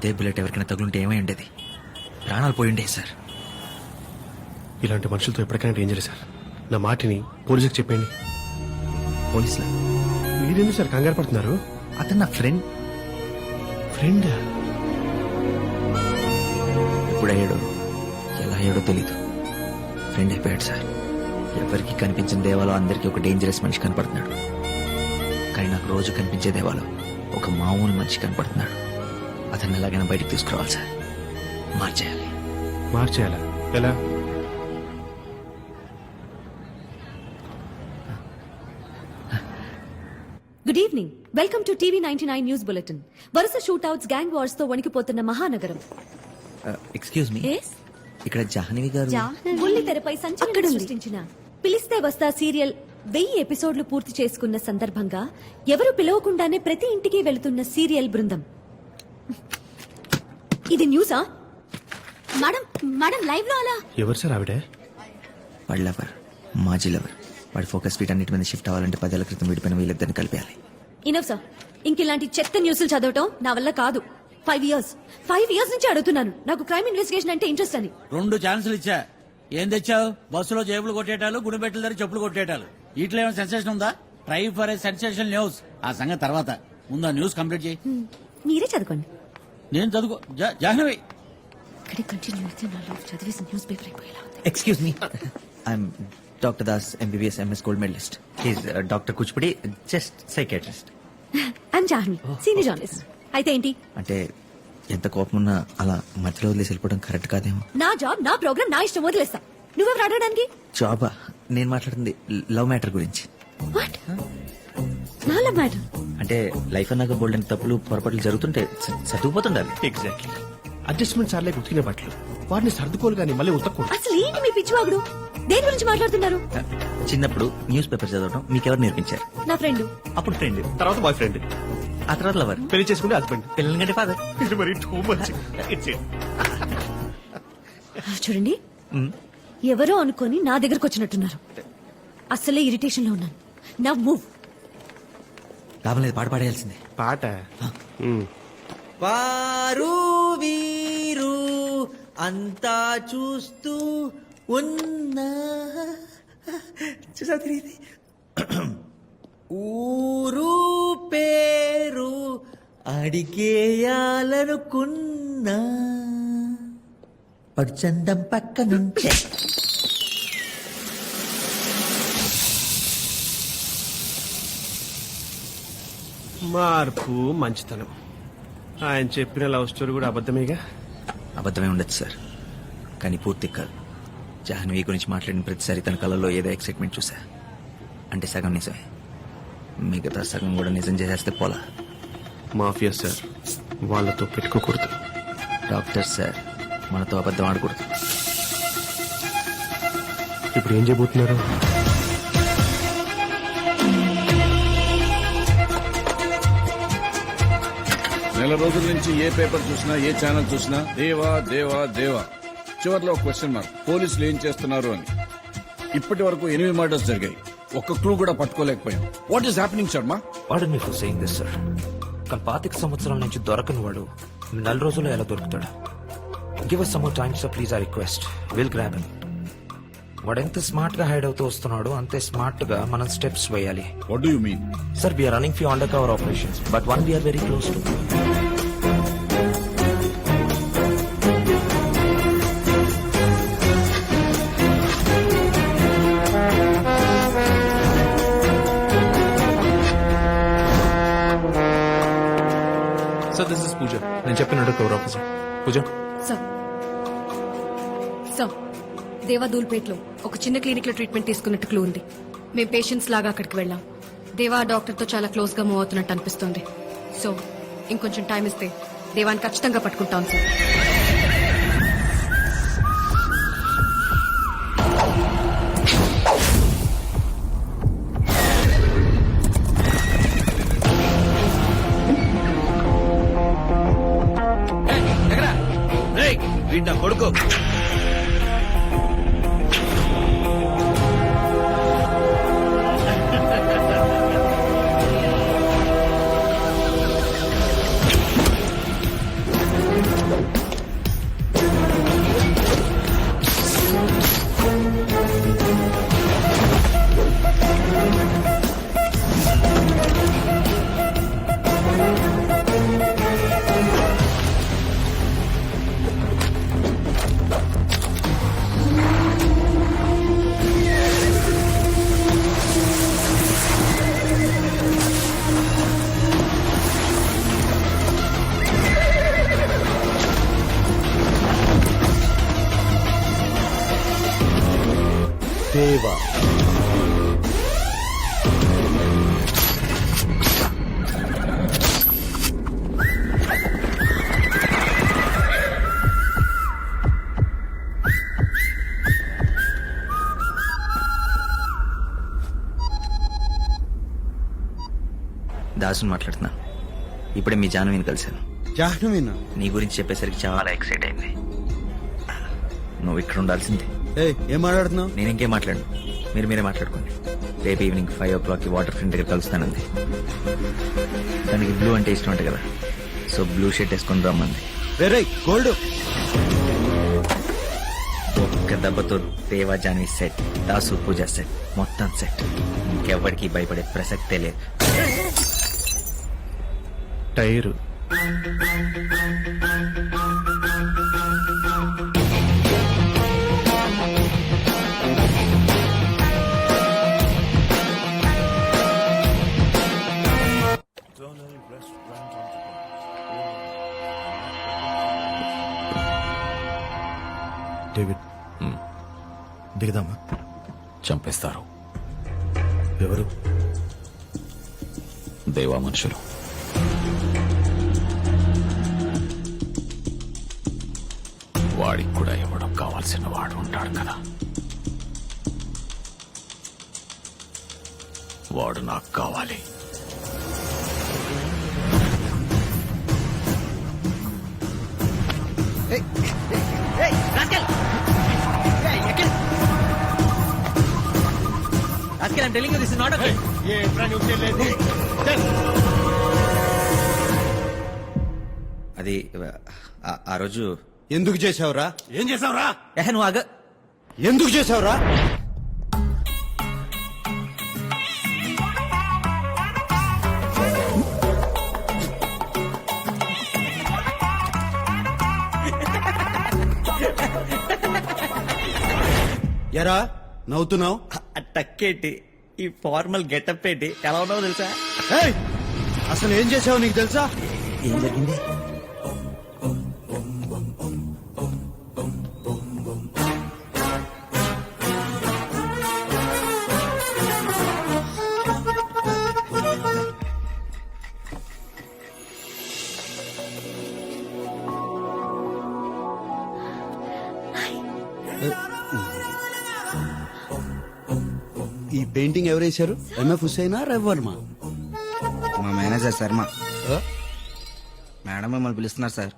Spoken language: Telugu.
అదే బుల్లెట్ ఎవరికైనా తగులుంటే ఏమై ఉండేది? ప్రాణాలు పోయి ఉండేవి సార్. ఇలాంటి మనుషులతో ఎప్పటికైనా డేంజర్ సార్. నా మాటిని పోలీసులకు చెప్పండి పోలీసులు? మీరెందుకు సార్ కంగారు పడుతున్నారు? అతను నా ఫ్రెండ్. ఫ్రెండ్? ఎప్పుడు అయ్యాడో ఎలా అయ్యాడో తెలీదు. ఫ్రెండ్ అయిపోయాడు సార్. ఎవరికి కనిపించిన దేవాలో అందరికీ ఒక డేంజరస్ మనిషి కనపడుతున్నాడు. కానీ నాకు రోజు కనిపించే దేవాలో ఒక మామూలు మనిషి కనపడుతున్నాడు. అతన్ని ఎలాగైనా బయటికి తీసుకురావాలి సార్. మార్చేయాలి. మార్చేయాలా? ఎలా? Good evening welcome to TV ninety nine news bulletin వరుస షూట్అవుట్స్ గ్యాంగ్ వార్స్తో వణికిపోతున్న మహానగరం. Excuse me Yes? ఇక్కడ జాహ్నవి గారు బుల్లి తెరపై సంచలనం సృష్టించిన. పిలిస్తే వస్తా సీరియల్ వెయ్యి ఎపిసోడ్లు పూర్తి చేసుకున్న సందర్భంగా ఎవరు పిలవకుండానే ప్రతి ఇంటికి వెళుతున్న సీరియల్ బృందం. ఇది న్యూసా? మేడం మేడం లైవ్లో అలా. ఎవరు సార్ ఆవిడ? వాడి లవర్ మాజీ లవర్. వాడి ఫోకస్ వీటన్నిటి మీద షిఫ్ట్ అవ్వాలంటే పదేళ్ళ క్రితం విడిపోయిన వీళ్ళిద్దరిని కలిపేయాలి. ఇనవ్ సార్ ఇంక ఇలాంటి చెత్త న్యూస్లు చదవటం నా వల్ల కాదు. ఫైవ్ ఇయర్స్ ఫైవ్ ఇయర్స్ నుంచి అడుగుతున్నాను. నాకు క్రైమ్ ఇన్వెస్టిగేషన్ అంటే ఇంట్రెస్ట్ అని. రెండు ఛాన్సులు ఇచ్చా. ఏం తెచ్చావు? బస్సులో జేబులు కొట్టేటాలు గుడిబెట్టల దగ్గర చెప్పులు కొట్టేటాలు. వీటిలో ఏమైనా సెన్సేషన్ ఉందా? Try for a sensation news ఆ సంగతి తర్వాత. ముందు ఆ న్యూస్ కంప్లీట్ చేయి. హ్మ్, మీరే చదవండి నేను చదువుకో. జా- జాహ్నవి. ఇక్కడే కంటిన్యూ అయితే నాలో చదివేసి న్యూస్ పేపర్ అయిపోయేలా ఉంది. Excuse me I'm doctor Das MBBS MS gold medallist he's doctor Kuchipudi just psychiatrist I'm Jahnavi senior journalist అయితే ఏంటి? అంటే ఎంత కోపం ఉన్నా అలా మధ్యలో వదిలేసి వెళ్ళిపోవడం కరెక్ట్ కాదేమో. నా జాబ్ నా ప్రోగ్రామ్ నా ఇష్టం వదిలేస్తా. నువ్వెవరు అడగడానికి జాబా? నేను మాట్లాడుతుంది లవ్ మ్యాటర్ గురించి. వాట్ నాలో మ్యాటర్? అంటే లైఫ్ అన్నాక బోల్డ్ అని తప్పులు పొరపాట్లు జరుగుతుంటే సర్దుకుపోతుండాలి ఎగ్జాక్ట్లీ అడ్జస్ట్మెంట్ సార్లే ఉతికిన బట్టలు. వాటిని సర్దుకోలు కానీ మళ్ళీ ఉతకూడదు అసలు ఏంటి మీ పిచ్చివాగుడు? దేని గురించి మాట్లాడుతున్నారు? చిన్నప్పుడు న్యూస్ పేపర్ చదవడం మీకెవరు నేర్పించారు? నా ఫ్రెండ్. అప్పుడు ఫ్రెండ్ తర్వాత బాయ్ ఫ్రెండ్ ఆ తర్వాత లవర్ పెళ్ళి చేసుకుంటే హస్బెండ్ పిల్లల కంటే ఫాదర్ ఇది మరి టూ మచ్ ఇట్స్ చూడండి. ఎవరో అనుకొని నా దగ్గరకు వచ్చినట్టున్నారు. అసలే ఇరిటేషన్లో ఉన్నాను. నా మూవ్ లాభం లేదు పాట పాడేయాల్సిందే. పాట. వారు వీరు అంతా చూస్తూ ఉన్నా చూసా తిరిగింది? ఊరు పేరు అడిగేయాలనుకున్నా. పడుచందం పక్క నుంచే మార్పు మంచితనం. ఆయన చెప్పిన లవ్ స్టోరీ కూడా అబద్ధమేగా? అబద్ధమే ఉండొచ్చు సార్. కానీ పూర్తి కాదు. జాహ్నవి గురించి మాట్లాడిన ప్రతిసారి తన కళలో ఏదో ఎక్సైట్మెంట్ చూసా అంటే సగం నిజమే. మిగతా సగం కూడా నిజం చేసేస్తే పోలా. Mafia sir. వాళ్ళతో పెట్టుకోకూడదు. Doctor sir. మనతో అబద్ధం ఆడకూడదు. ఇప్పుడు ఏం చేయబోతున్నారు? నెల రోజుల నుంచి ఏ పేపర్ చూసినా ఏ ఛానల్ చూసినా దేవా దేవా దేవా. చివర్లో ఒక క్వశ్చన్ మార్క్ పోలీసులు ఏం చేస్తున్నారు అని. ఇప్పటి వరకు ఎనిమిది మర్డర్స్ జరిగాయి. ఒక్క క్లూ కూడా పట్టుకోలేకపోయాం. వాట్ ఈస్ హ్యాపెనింగ్ శర్మ వాడు మీకు సేయింగ్ దిస్ సార్ కానీ పాతిక సంవత్సరాల నుంచి దొరకని వాడు నెల రోజుల్లో ఎలా దొరుకుతాడు? Give us some time sir please ఆ రిక్వెస్ట్ విల్ గ్రాబ్ హిమ్ వాడు ఎంత స్మార్ట్గా హైడ్ అవుతూ వస్తున్నాడో అంతే స్మార్ట్గా మనం స్టెప్స్ వేయాలి. What do you mean sir we're running few undercover operations but one we're very close to this is Pooja నేను చెప్పినట్టు cover officer Pooja sir sir దేవాదూల్పేట్లో ఒక చిన్న క్లినిక్లో ట్రీట్మెంట్ తీసుకున్నట్టు క్లూ ఉంది మేము పేషెంట్స్ లాగా అక్కడికి వెళ్ళాం దేవా డాక్టర్తో చాలా క్లోజ్గా మూవ్ అవుతున్నట్టు అనిపిస్తుంది సో ఇంకొంచెం టైం ఇస్తే దేవాన్ని ఖచ్చితంగా పట్టుకుంటాం సార్ వీడిన కొడుకు thank సేవ దాసుని మాట్లాడుతున్నా. ఇప్పుడే మీ జాహ్నవీని కలిశాను. జాహ్నవినా నీ గురించి చెప్పేసరికి చాలా ఎక్సైట్ అయింది. నువ్వు ఇక్కడ ఉండాల్సిందే. ఏం మాట్లాడుతున్నావు? నేను ఇంకేం మాట్లాడు మీరు మీరే మాట్లాడుకోండి. రేపు ఈవినింగ్ ఫైవ్ ఓ క్లాక్కి వాటర్ ఫ్రంట్ దగ్గర కలుస్తానంది. తనకి బ్లూ అంటే ఇష్టం అంట కదా. సో బ్లూ షర్ట్ వేసుకొని రమ్మంది. రే గోల్డ్. ఒక్క దెబ్బతో Deva Johnny set Dasu Pooja set మొత్తం సెట్ ఇంకెవ్వడికి భయపడే ప్రసక్తే లేదు. టైరు. ఎవరు? దేవా మనుషులు. వాడికి కూడా ఇవ్వడం కావాల్సిన వాడు ఉంటాడు కదా. వాడు నాకు కావాలి. అది ఆ- ఆ రోజు ఎందుకు చేసావురా ఏం చేసావురా ఏహ, నువ్వు ఆగ. ఎందుకు చేసావురా ఎరా నవ్వుతున్నావు? టక్కేటి ఈ ఫార్మల్ గెటప్ ఏంటి ఎలా ఉన్నావో తెలుసా? ఏయ్ అసలు ఏం చేసావు నీకు తెలుసా? ఏం జరిగింది? ఈ పెయింటింగ్ ఎవరు వేశారు ఎంఎఫ్ హుసేనా రవివర్మ మా మేనేజర్ శర్మ. మేడం మిమ్మల్ని పిలుస్తున్నారు సార్.